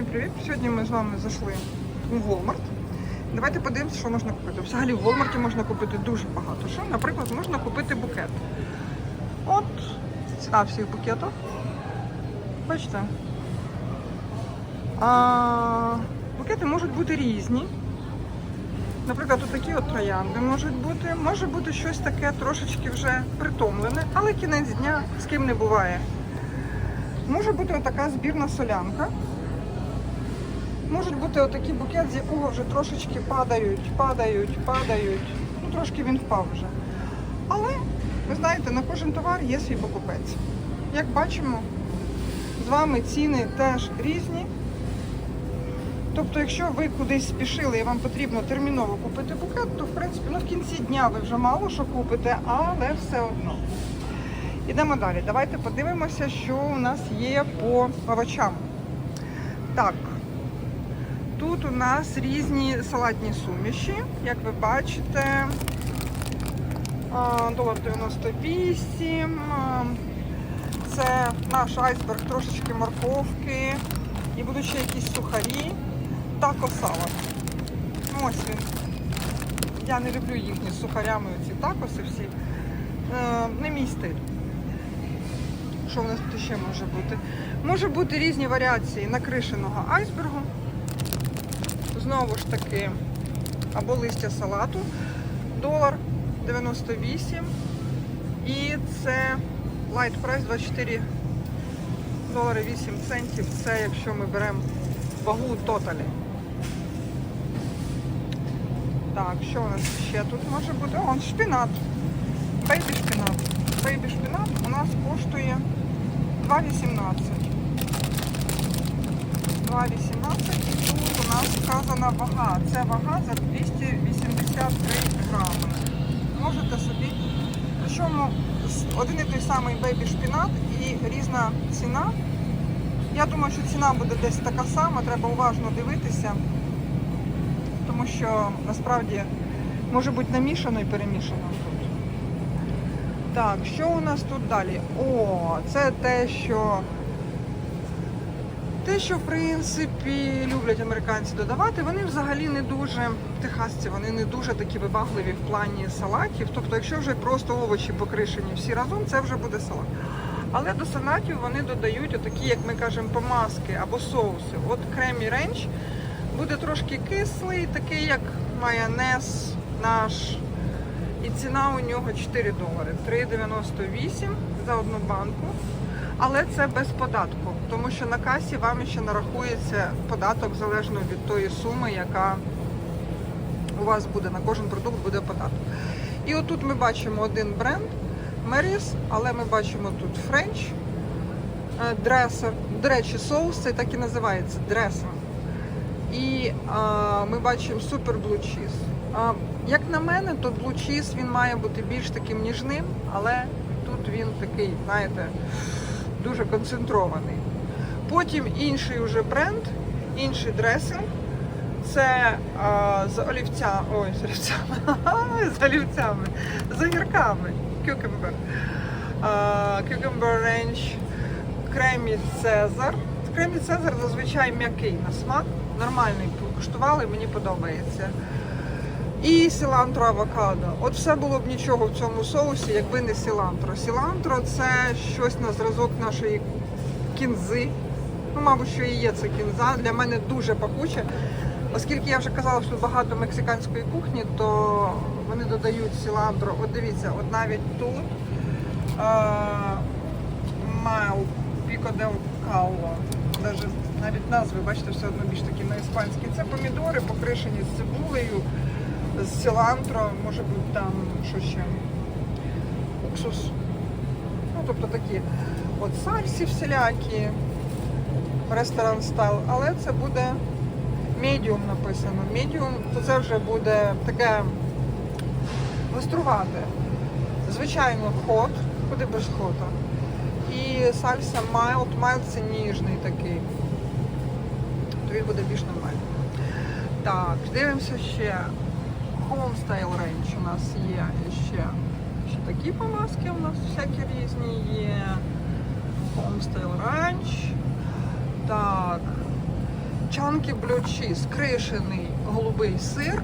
Всім привіт! Сьогодні ми з вами зайшли у Walmart. Давайте подивимося, що можна купити. Взагалі в Walmart можна купити дуже багато. Що, наприклад, можна купити букет. От ціна всіх букетів. Бачите? А, букети можуть бути різні. Наприклад, такі от троянди можуть бути. Може бути щось таке трошечки вже притомлене, але кінець дня з ким не буває. Може бути отака збірна солянка. Можуть бути отакий букет, з якого вже трошечки падають, падають, падають. Ну, трошки він впав вже. Але, ви знаєте, на кожен товар є свій покупець. Як бачимо, з вами ціни теж різні. Тобто, якщо ви кудись спішили і вам потрібно терміново купити букет, то в принципі ну, в кінці дня ви вже мало що купите, але все одно. Ідемо далі. Давайте подивимося, що у нас є по овочам. Так, тут у нас різні салатні суміші, як ви бачите. Долар 98. Це наш айсберг, трошечки морковки. І будуть ще якісь сухарі. Тако салат. Ну, Ось він. Я не люблю їхні з сухарями, ці такоси всі. Е, Не мій стиль. Що в нас тут ще може бути? Може бути різні варіації накришеного айсбергу. Знову ж таки, або листя салату. Долар 98. І це light price 24 долари 8 центів. Це якщо ми беремо вагу тоталі. Так, що у нас ще тут може бути? О, шпінат. Бейбі шпінат. Бейбі шпінат у нас коштує 2,18. 2,18 і тут у нас вказана вага. Це вага за 283 грами. Можете собі. Причому один і той самий бейбі шпінат і різна ціна. Я думаю, що ціна буде десь така сама, треба уважно дивитися, тому що насправді може бути намішано і перемішано тут. Так, що у нас тут далі? О, це те, що те, що в принципі люблять американці додавати, вони взагалі не дуже техасці, вони не дуже такі вибагливі в плані салатів. Тобто, якщо вже просто овочі покришені всі разом, це вже буде салат. Але до салатів вони додають отакі, як ми кажемо, помазки або соуси. От кремі ренч буде трошки кислий, такий як майонез наш. І ціна у нього 4 долари. 3,98 за одну банку. Але це без податку, тому що на касі вам ще нарахується податок залежно від тої суми, яка у вас буде. На кожен продукт буде податок. І отут ми бачимо один бренд Меріс, але ми бачимо тут Френч, дресер. До речі, соус цей так і називається дресер. І а, ми бачимо супер блу чіз. А, як на мене, то блу чіз він має бути більш таким ніжним, але тут він такий, знаєте, дуже концентрований. Потім інший уже бренд, інший дресинг. Це а, з олівця, ой, з олівцями, з олівцями, з огірками. Cucumber. А, Cucumber кремі Цезар. Кремі Цезар зазвичай м'який на смак, нормальний куштували, мені подобається. І сілантро авокадо. От все було б нічого в цьому соусі, якби не сілантро. Сілантро це щось на зразок нашої кінзи. Мабуть, що і є це кінза. Для мене дуже пахуче. Оскільки я вже казала, що багато мексиканської кухні, то вони додають сілантро. От дивіться, от навіть тут Майл Піко del Кауло. Навіть назви, бачите, все одно більш такі на іспанській. Це помідори покришені з цибулею, з сілантро, може бути там що ще. Уксус. Ну, тобто такі от сальсі всілякі, ресторан стайл, але це буде медіум написано. Медіум, то це вже буде таке гострувате. Звичайно, хот, куди без хота. І сальса mild, mild це ніжний такий. То він буде більш нормальний. Так, дивимося ще. Homestyle Range у нас є ще. Ще такі помазки у нас всякі різні є. Homestyle Ranch. Так. чанки блючі, скришений голубий сир.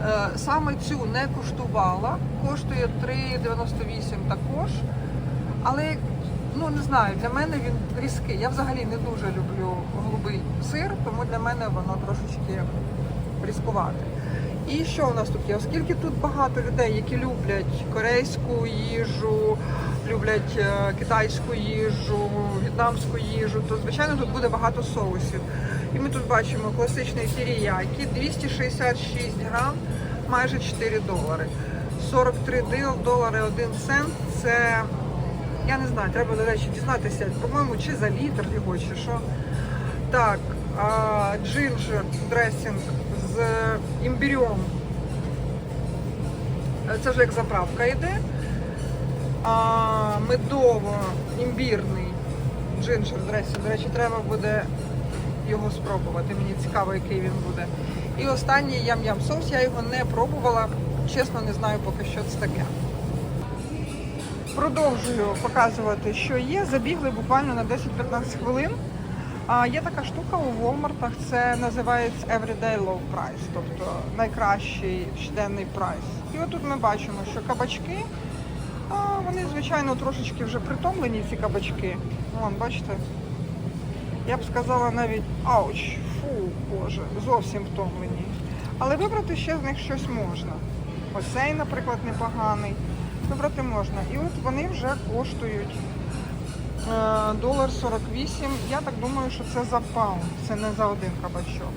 Е, Саме цю не куштувала, коштує 3,98 також. Але ну не знаю, для мене він різкий. Я взагалі не дуже люблю голубий сир, тому для мене воно трошечки різкувати. І що у нас тут є? Оскільки тут багато людей, які люблять корейську їжу, люблять е, китайську їжу, в'єтнамську їжу, то звичайно тут буде багато соусів. І ми тут бачимо класичний теріякі, 266 грам, майже 4 долари. 43 дил- долари 1 цент. Це я не знаю, треба, до речі, дізнатися, по-моєму, чи за літр його, чи що. Так, а, джинджер дресінг з імбірем. Е, Це вже як заправка йде. А, медово-імбірний джинджер дресінг. До речі, треба буде його спробувати. Мені цікаво, який він буде. І останній ям-ям соус. Я його не пробувала. Чесно, не знаю поки що це таке. Продовжую показувати, що є. Забігли буквально на 10-15 хвилин. А є така штука у Walmart, це називається Everyday Low Price, тобто найкращий щоденний прайс. І отут ми бачимо, що кабачки, вони, звичайно, трошечки вже притомлені, ці кабачки. Вон, бачите? Я б сказала навіть ауч, фу, боже, зовсім втомлені. Але вибрати ще з них щось можна. Ось наприклад, непоганий. Вибрати можна. І от вони вже коштують долар 48. Я так думаю, що це за паунд, це не за один кабачок.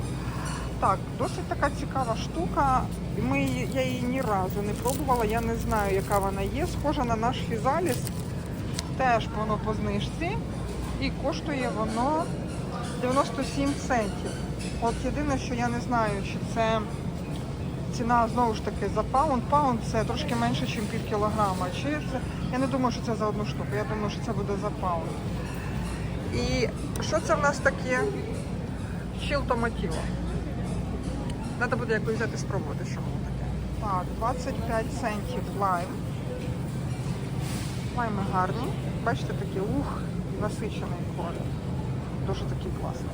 Так, досить така цікава штука. Ми, я її ні разу не пробувала, я не знаю, яка вона є. Схожа на наш фізаліс. Теж воно по знижці. І коштує воно 97 центів. От єдине, що я не знаю, чи це ціна знову ж таки за паунд. Паунд це трошки менше, ніж пів кілограма. Чи це? Я не думаю, що це за одну штуку. Я думаю, що це буде за паунд. І що це в нас таке? Чіл томатіло. Треба буде якось взяти спробувати, що воно таке. Так, 25 центів лайм. Лайми гарні. Бачите, такий ух, насичений колір. Дуже такий класний.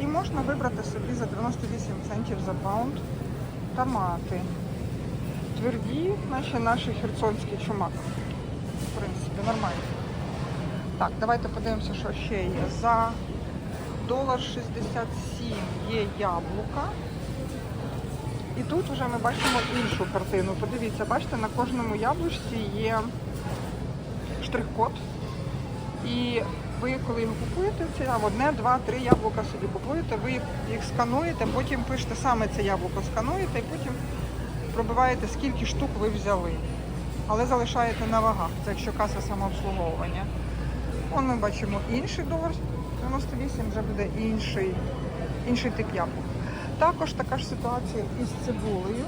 І можна вибрати собі за 98 центів за паунд томати. Тверді, наче наш херсонський чумак. Принципі, нормально. Так, давайте подивимося, що ще є. За долар 67 є яблука. І тут вже ми бачимо іншу картину. Подивіться, бачите, на кожному яблучці є штрих-код. І ви, коли його купуєте, це одне, два, три яблука собі купуєте, ви їх скануєте, потім пишете саме це яблуко, скануєте і потім пробиваєте, скільки штук ви взяли. Але залишаєте на вагах, це якщо каса самообслуговування. Вон ми бачимо інший долар 98, вже буде інший, інший тип яблук. Також така ж ситуація із цибулею.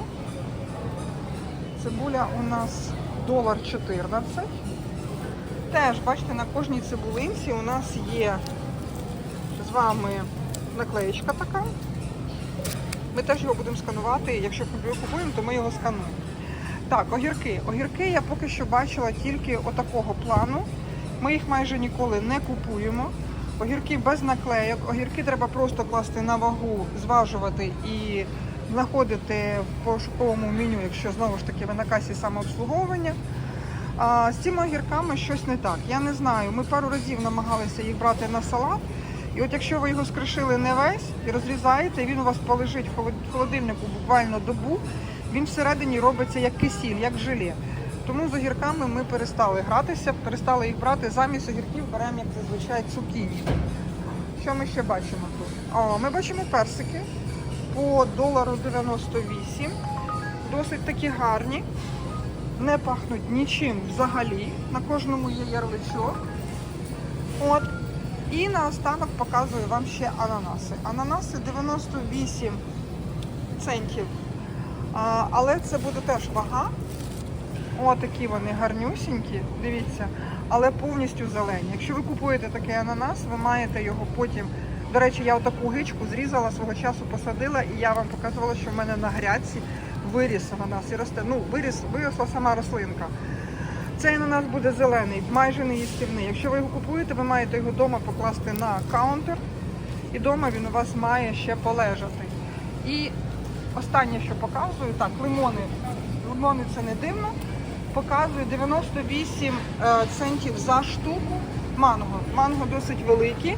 Цибуля у нас долар 14. Теж, бачите, на кожній цибулинці у нас є з вами наклеєчка така. Ми теж його будемо сканувати. Якщо купуємо, то ми його скануємо. Так, огірки. Огірки я поки що бачила тільки отакого плану. Ми їх майже ніколи не купуємо. Огірки без наклейок. Огірки треба просто класти на вагу, зважувати і знаходити в пошуковому меню, якщо знову ж таки ви на касі самообслуговування. А з цими огірками щось не так. Я не знаю. Ми пару разів намагалися їх брати на салат. І от якщо ви його скришили не весь і розрізаєте, він у вас полежить в холодильнику буквально добу, він всередині робиться як кисіль, як желе. Тому з огірками ми перестали гратися, перестали їх брати. Замість огірків беремо, як зазвичай, цукіні. Що ми ще бачимо тут? О, ми бачимо персики по долару 98. Досить такі гарні не пахнуть нічим взагалі. На кожному є ярличок. От. І наостанок показую вам ще ананаси. Ананаси 98 центів. Але це буде теж вага. Отакі вони гарнюсінькі, дивіться, але повністю зелені. Якщо ви купуєте такий ананас, ви маєте його потім. До речі, я отаку гичку зрізала свого часу, посадила, і я вам показувала, що в мене на грядці виріс ананас і росте. Ну, виріс, виросла сама рослинка. Цей ананас буде зелений, майже не їстівний. Якщо ви його купуєте, ви маєте його вдома покласти на каунтер і вдома він у вас має ще полежати. І останнє, що показую, так, лимони. Лимони це не дивно. Показую 98 е, центів за штуку манго. Манго досить великі,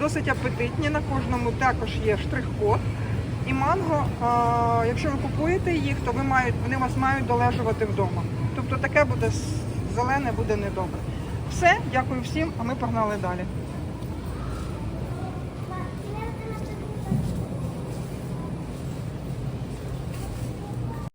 досить апетитні. На кожному також є штрих-код. І манго, е, якщо ви купуєте їх, то ви мають, вони вас мають долежувати вдома. Тобто таке буде зелене, буде недобре. Все, дякую всім, а ми погнали далі.